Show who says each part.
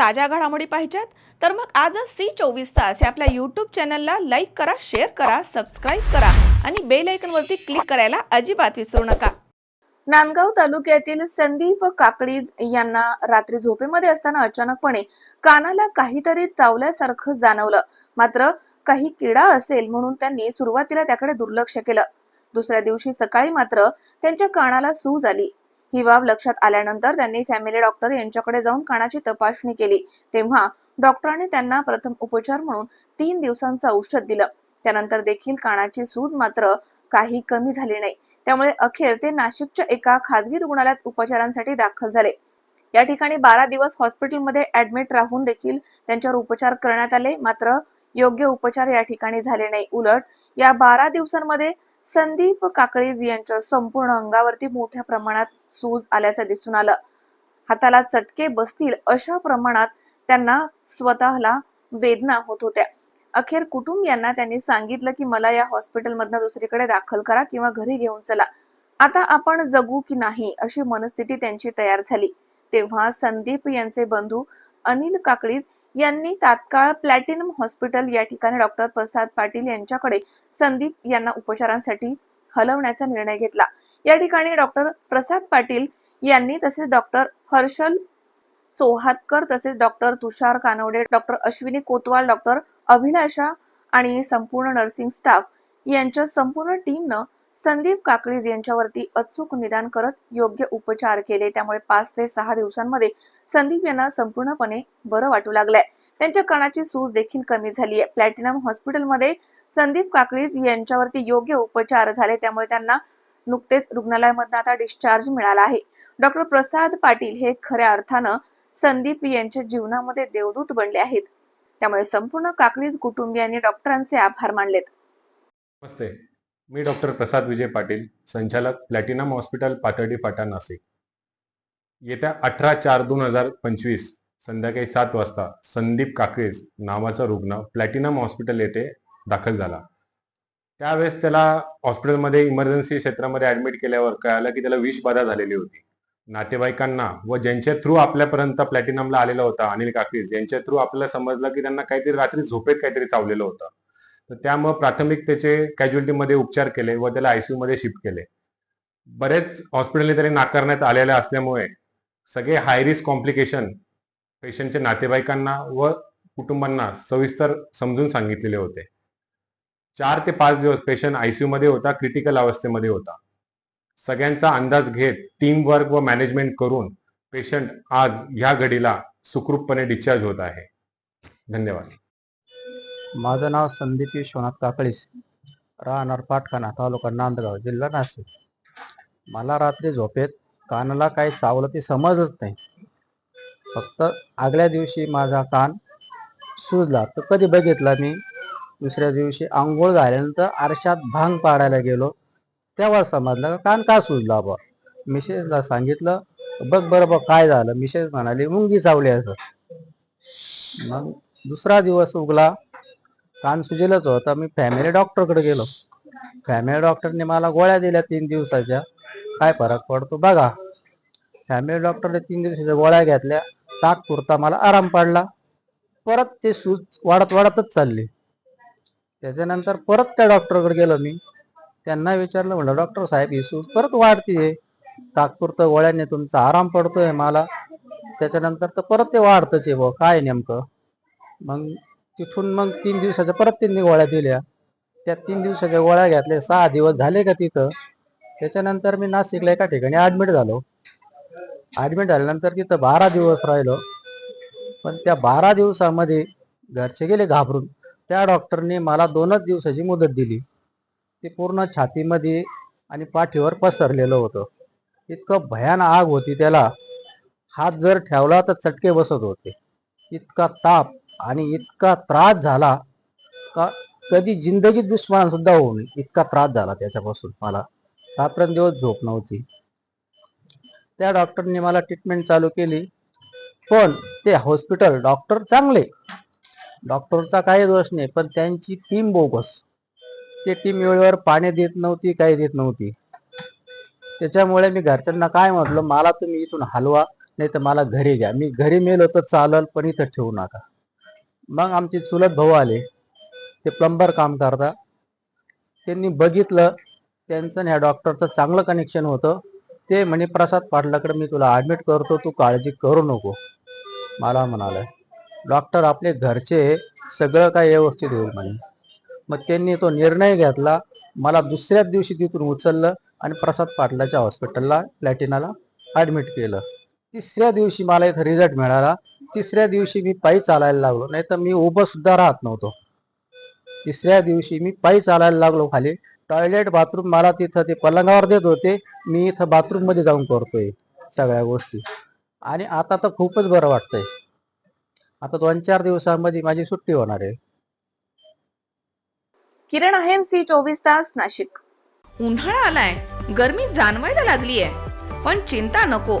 Speaker 1: ताज्या घडामोडी पाहिजेत. तर मग आजच सी चोवीस तास या आपल्या यूट्यूब चॅनलला लाईक करा शेअर करा सबस्क्राईब करा आणि बेल आयकॉनवरती क्लिक करायला अजिबात विसरू नका. नांदगाव तालुक्यातील संदीप काकडीज यांना रात्री झोपेमध्ये असताना अचानकपणे कानाला काहीतरी चावल्यासारखं जाणवलं. मात्र काही किडा असेल म्हणून त्यांनी सुरुवातीला त्याकडे दुर्लक्ष केलं. दुसऱ्या दिवशी सकाळी मात्र त्यांच्या कानाला सूज आली. ही बाब लक्षात आल्यानंतर त्यांनी फॅमिली डॉक्टर यांच्याकडे जाऊन कानाची तपासणी केली. तेव्हा डॉक्टरांनी त्यांना प्रथम उपचार म्हणून तीन दिवसांचं औषध दिलं. त्यानंतर देखील कानाची सूज मात्र काही कमी झाली नाही. त्यामुळे अखेर ते नाशिकच्या एका खासगी रुग्णालयात उपचारांसाठी दाखल झाले. या ठिकाणी बारा दिवस हॉस्पिटलमध्ये ऍडमिट राहून देखील त्यांच्यावर उपचार करण्यात आले. मात्र योग्य उपचार या ठिकाणी झाले नाही. उलट या बारा दिवसांमध्ये संदीप काकळीज यांच्या संपूर्ण अंगावरती मोठ्या प्रमाणात सूज आल्याचं दिसून आलं. हाताला चटके बसतील अशा प्रमाणात त्यांना स्वतःला वेदना होत होत्या. अखेर कुटुंबियांना त्यांनी सांगितलं की मला या हॉस्पिटलमधनं दुसरीकडे दाखल करा किंवा घरी घेऊन चला. आता आपण जगू की नाही? अशी मनस्थिती त्यांची तयार झाली. तेव्हा संदीप यांचे बंधू अनिल काकडीज यांनी तात्काळ प्लॅटिनम हॉस्पिटल या ठिकाणी डॉक्टर प्रसाद पाटील यांच्याकडे संदीप यांना उपचारांसाठी हलवण्याचा निर्णय घेतला. या ठिकाणी डॉक्टर प्रसाद पाटील यांनी तसेच डॉक्टर हर्षल चोहातकर तसेच doctor Tushar Kanwade doctor Ashwini Kotwal doctor Abhilasha आणि संपूर्ण नर्सिंग स्टाफ यांच्या संपूर्ण टीमनं संदीप काकडीज यांच्यावरती अचूक निदान करत योग्य उपचार केले. त्यामुळे पाच ते सहा दिवसांमध्ये संदीप यांना संपूर्णपणे बरं वाटू लागलंय. त्यांच्या कानाची सूज देखील कमी झाली आहे प्लॅटिनम हॉस्पिटलमध्ये संदीप काकडीज यांच्यावरती योग्य उपचार झाले. त्यामुळे त्यांना नुकतेच रुग्णालयामधनं आता डिस्चार्ज मिळाला आहे. डॉक्टर प्रसाद पाटील हे खऱ्या अर्थानं संदीप यांच्या जीवनामध्ये देवदूत बनले आहेत. त्यामुळे संपूर्ण काकडीज कुटुंबियांनी डॉक्टरांचे आभार मानलेत.
Speaker 2: नमस्ते. मी डॉक्टर प्रसाद विजय पाटील संचालक प्लॅटिनम हॉस्पिटल पाथर्डी फाटा नाशिक. येत्या अठरा चार दोन हजार पंचवीस संध्याकाळी सात वाजता संदीप काकरेज नावाचा रुग्ण प्लॅटिनम हॉस्पिटल येथे दाखल झाला. त्यावेळेस त्याला हॉस्पिटलमध्ये इमर्जन्सी क्षेत्रामध्ये ऍडमिट केल्यावर कळालं की त्याला विषबाधा झालेली होती. नातेवाईकांना व ज्यांच्या थ्रू आपल्यापर्यंत प्लॅटिनमला आलेला होता अनिल काकरीज यांच्या थ्रू आपल्याला समजलं की त्यांना काहीतरी रात्री झोपेत काहीतरी चावलेलं होतं. तर त्यामुळे प्राथमिक त्याचे कॅज्युअलिटीमध्ये उपचार केले व त्याला आयसीयू मध्ये शिफ्ट केले. बरेच हॉस्पिटलने तरी नाकारण्यात आलेल्या असल्यामुळे सगळे हाय रिस्क कॉम्प्लिकेशन पेशंटच्या नातेवाईकांना व कुटुंबांना सविस्तर समजून सांगितलेले होते. चार ते पाच दिवस पेशंट आयसीयू मध्ये होता क्रिटिकल अवस्थेमध्ये होता. सगळ्यांचा अंदाज घेत टीम वर्क व मॅनेजमेंट करून पेशंट आज ह्या घडीला सुखरूपपणे डिस्चार्ज होत आहे. धन्यवाद.
Speaker 3: माझं नाव संदीप विश्वनाथ काकळीस. राहणार पाटखाना तालुका नांदगाव जिल्हा नाशिक. मला रात्री झोपेत कानाला काही चावलं ते समजच नाही. फक्त आगल्या दिवशी माझा कान सुजला तर कधी बघितला मी? दुसऱ्या दिवशी आंघोळ झाल्यानंतर आरशात भांग पाडायला गेलो. तेव्हा समजलं कान का सुजला बा? मिसेसला सांगितलं बघ बरं बघ काय झालं? मिसेस म्हणाली मुंगी चावली असं मग दुसरा दिवस उगला कान सुजेलच होता. मी फॅमिली डॉक्टरकडे गेलो. फॅमिली डॉक्टरने मला गोळ्या दिल्या तीन दिवसाच्या. काय फरक पडतो? बघा. फॅमिली डॉक्टरने तीन दिवसाच्या गोळ्या घेतल्या. तात्पुरता मला आराम पडला. परत ते सूज वाढत वाढतच चालले. त्याच्यानंतर परत त्या डॉक्टरकडे गेलो मी. त्यांना विचारलं म्हणलं डॉक्टर साहेब ही सूज परत वाढतीये तात्पुरतं गोळ्याने तुमचा आराम पडतोय मला. त्याच्यानंतर तर परत ते वाढतच आहे बुवा. काय नेमकं? मग तिथून मग तीन दिवसाच्या परत त्यांनी गोळ्या दिल्या. त्या तीन दिवसाच्या गोळ्या घेतल्या. सहा दिवस झाले का तिथं? त्याच्यानंतर मी नाशिकला एका ठिकाणी ऍडमिट झालो. ऍडमिट झाल्यानंतर तिथं बारा दिवस राहिलो. पण त्या बारा दिवसामध्ये घरचे गेले घाबरून. त्या डॉक्टरने मला दोनच दिवसाची मुदत दिली. ते पूर्ण छातीमध्ये आणि पाठीवर पसरलेलं होतं. इतकं भयान आग होती त्याला. हात जर ठेवला तर चटके बसत होते. इतका ताप. आणि इतका त्रास झाला का कधी जिंदगीत दुश्मन सुद्धा होऊ नये. इतका त्रास झाला त्याच्यापासून मला. रात्रंदिवस झोप नव्हती. त्या डॉक्टरने मला ट्रीटमेंट चालू केली. पण ते हॉस्पिटल डॉक्टर चांगले. डॉक्टरचा काही दोष नाही पण त्यांची टीम बोगस ते टीम वेळेवर पाणी देत नव्हती काही देत नव्हती. त्याच्यामुळे मी घरच्यांना काय म्हटलं मला तुम्ही इथून हलवा नाही तर मला घरी घ्या. मी घरी मेलो तर चालल पण इथं ठेवू नका. मग आमचे चुलत भाऊ आले. ते प्लंबर काम करता. त्यांनी बघितलं. त्यांचं ह्या डॉक्टरचं चांगलं कनेक्शन होतं. ते म्हणे प्रसाद पाटलाकडे मी तुला ॲडमिट करतो. तू काळजी करू नको. मला म्हणाले डॉक्टर आपले घरचे सगळं काय व्यवस्थित होईल म्हणे. मग त्यांनी तो निर्णय घेतला. मला दुसऱ्याच दिवशी तिथून उचललं आणि प्रसाद पाटलाच्या हॉस्पिटलला प्लॅटिनाला ॲडमिट केलं. तिसऱ्या दिवशी मला इथं रिझल्ट मिळाला. तिसऱ्या दिवशी मी पायी चालायला लागलो नाही तर मी उभं सुद्धा राहत नव्हतो. तिसऱ्या दिवशी मी पायी चालायला लागलो खाली. टॉयलेट बाथरूम मला तिथं ते पलंगावर देत होते. मी इथं बाथरूममध्ये जाऊन करतोय सगळ्या गोष्टी. आणि आता तर खूपच बरं वाटतंय. आता दोन चार दिवसांमध्ये माझी सुट्टी होणार आहे.
Speaker 1: किरण आहेर सी चोवीस तास नाशिक. उन्हाळा आलाय. गर्मी जाणवायला लागलीय. पण चिंता नको.